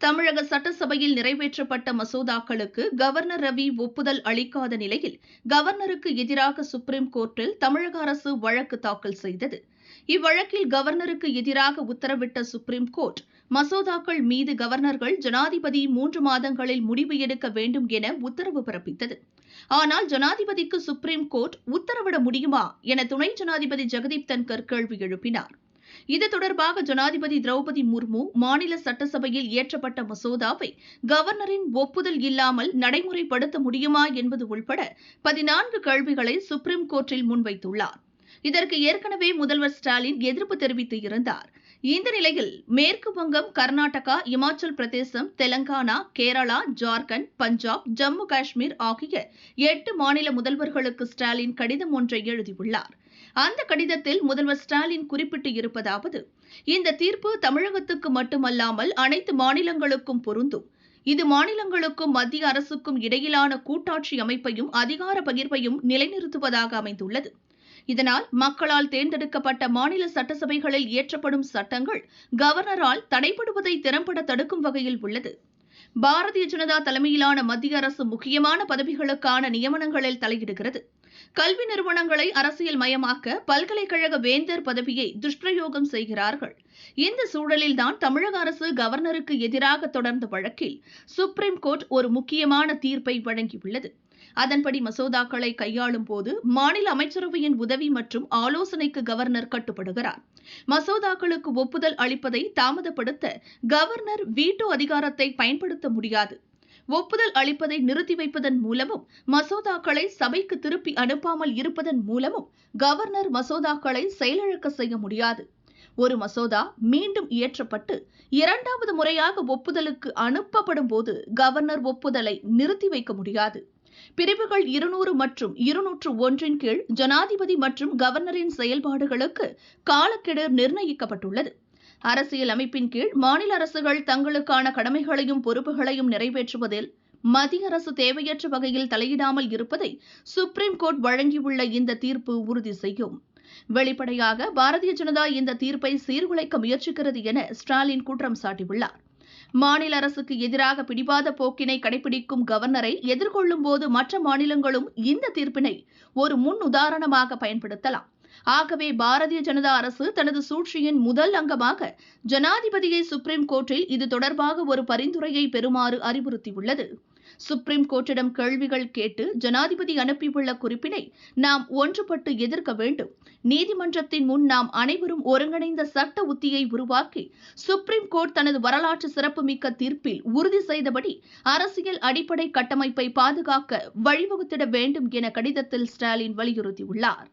தமிழக சட்டசபையில் நிறைவேற்றப்பட்ட மசோதாக்களுக்கு கவர்னர் ரவி ஒப்புதல் அளிக்காத நிலையில் கவர்னருக்கு எதிராக சுப்ரீம் கோர்ட்டில் தமிழக அரசு வழக்கு தாக்கல் செய்தது. இவ்வழக்கில் கவர்னருக்கு எதிராக உத்தரவிட்ட சுப்ரீம் கோர்ட் மசோதாக்கள் மீது கவர்னர்கள் ஜனாதிபதி மூன்று மாதங்களில் முடிவு எடுக்க வேண்டும் என உத்தரவு பிறப்பித்தது. ஆனால் ஜனாதிபதிக்கு சுப்ரீம் கோர்ட் உத்தரவிட முடியுமா என துணை ஜனாதிபதி ஜெகதீப் தன்கர் கேள்வி எழுப்பினார். இது தொடர்பாக ஜனாதிபதி திரௌபதி முர்மு மாநில சட்டசபையில் இயற்றப்பட்ட மசோதாவை கவர்னரின் ஒப்புதல் இல்லாமல் நடைமுறைப்படுத்த முடியுமா என்பது உள்பட பதினான்கு கேள்விகளை சுப்ரீம் கோர்ட்டில் முன்வைத்துள்ளார். இதற்கு ஏற்கனவே முதல்வர் ஸ்டாலின் எதிர்ப்பு தெரிவித்து இருந்தார். இந்த நிலையில் மேற்கு வங்கம் கர்நாடகா இமாச்சல் பிரதேசம் தெலங்கானா கேரளா ஜார்க்கண்ட் பஞ்சாப் ஜம்மு காஷ்மீர் ஆகிய எட்டு மாநில முதல்வர்களுக்கு ஸ்டாலின் கடிதம் ஒன்றை எழுதியுள்ளார். அந்த கடிதத்தில் முதல்வர் ஸ்டாலின் குறிப்பிட்டு இருப்பதாவது இந்த தீர்ப்பு தமிழகத்துக்கு மட்டுமல்லாமல் அனைத்து மாநிலங்களுக்கும் பொருந்தும். இது மாநிலங்களுக்கும் மத்திய அரசுக்கும் இடையிலான கூட்டாட்சி அமைப்பையும் அதிகார பகிர்வையும் நிலைநிறுத்துவதாக அமைந்துள்ளது. இதனால் மக்களால் தேர்ந்தெடுக்கப்பட்ட மாநில சட்டசபைகளில் இயற்றப்படும் சட்டங்கள் கவர்னரால் தடைபடுவதை திறம்பட தடுக்கும் வகையில் உள்ளது. பாரதிய ஜனதா தலைமையிலான மத்திய அரசு முக்கியமான பதவிகளுக்கான நியமனங்களில் தலையிடுகிறது. கல்வி நிறுவனங்களை அரசியல் மயமாக்க பல்கலைக்கழக வேந்தர் பதவியை துஷ்பிரயோகம் செய்கிறார்கள். இந்த சூழலில்தான் தமிழக அரசு கவர்னருக்கு எதிராக தொடர்ந்த வழக்கில் சுப்ரீம் கோர்ட் ஒரு முக்கியமான தீர்ப்பை வழங்கியுள்ளது. அதன்படி மசோதாக்களை கையாளும் போது மாநில அமைச்சரவையின் உதவி மற்றும் ஆலோசனைக்கு கவர்னர் கட்டுப்படுகிறார். மசோதாக்களுக்கு ஒப்புதல் அளிப்பதை தாமதப்படுத்த கவர்னர் வீட்டோ அதிகாரத்தை பயன்படுத்த முடியாது. ஒப்புதல் அளிப்பதை நிறுத்தி வைப்பதன் மூலமும் மசோதாக்களை சபைக்கு திருப்பி அனுப்பாமல் இருப்பதன் மூலமும் கவர்னர் மசோதாக்களை செயலிழக்க செய்ய முடியாது. ஒரு மசோதா மீண்டும் இயற்றப்பட்டு இரண்டாவது முறையாக ஒப்புதலுக்கு அனுப்பப்படும் போது கவர்னர் ஒப்புதலை நிறுத்தி வைக்க முடியாது. பிரிவுகள் இருநூறு மற்றும் இருநூற்று ஒன்றின் கீழ் ஜனாதிபதி மற்றும் கவர்னரின் செயல்பாடுகளுக்கு காலக்கெடு நிர்ணயிக்கப்பட்டுள்ளது. அரசியல் அமைப்பின் கீழ் மாநில அரசுகள் தங்களுக்கான கடமைகளையும் பொறுப்புகளையும் நிறைவேற்றுவதில் மத்திய அரசு தேவையற்ற வகையில் தலையிடாமல் இருப்பதை சுப்ரீம் கோர்ட் வழங்கியுள்ள இந்த தீர்ப்பு உறுதி செய்யும். வெளிப்படையாக பாரதிய ஜனதா இந்த தீர்ப்பை சீர்குலைக்க முயற்சிக்கிறது என ஸ்டாலின் குற்றம் சாட்டியுள்ளார். மாநில அரசுக்கு எதிராக பிடிவாத போக்கினை கடைபிடிக்கும் கவர்னரை எதிர்கொள்ளும் போது மற்ற மாநிலங்களும் இந்த தீர்ப்பினை ஒரு முன் உதாரணமாக பயன்படுத்தலாம். ஆகவே பாரதிய ஜனதா அரசு தனது சூழ்ச்சியின் முதல் அங்கமாக ஜனாதிபதியை சுப்ரீம் கோர்ட்டில் இது தொடர்பாக ஒரு பரிந்துரையை பெறுமாறு அறிவுறுத்தியுள்ளது. சுப்ரீம் கோர்ட்டிடம் கேள்விகள் கேட்டு ஜனாதிபதி அனுப்பியுள்ள குறிப்பினை நாம் ஒன்றுபட்டு எதிர்க்க வேண்டும். நீதிமன்றத்தின் முன் நாம் அனைவரும் ஒருங்கிணைந்த சட்ட உத்தியை உருவாக்கி சுப்ரீம் கோர்ட் தனது வரலாற்று சிறப்புமிக்க தீர்ப்பில் உறுதி செய்தபடி அரசியல் அடிப்படை கட்டமைப்பை பாதுகாக்க வழிவகுத்திட வேண்டும் என கடிதத்தில் ஸ்டாலின் வலியுறுத்தியுள்ளார்.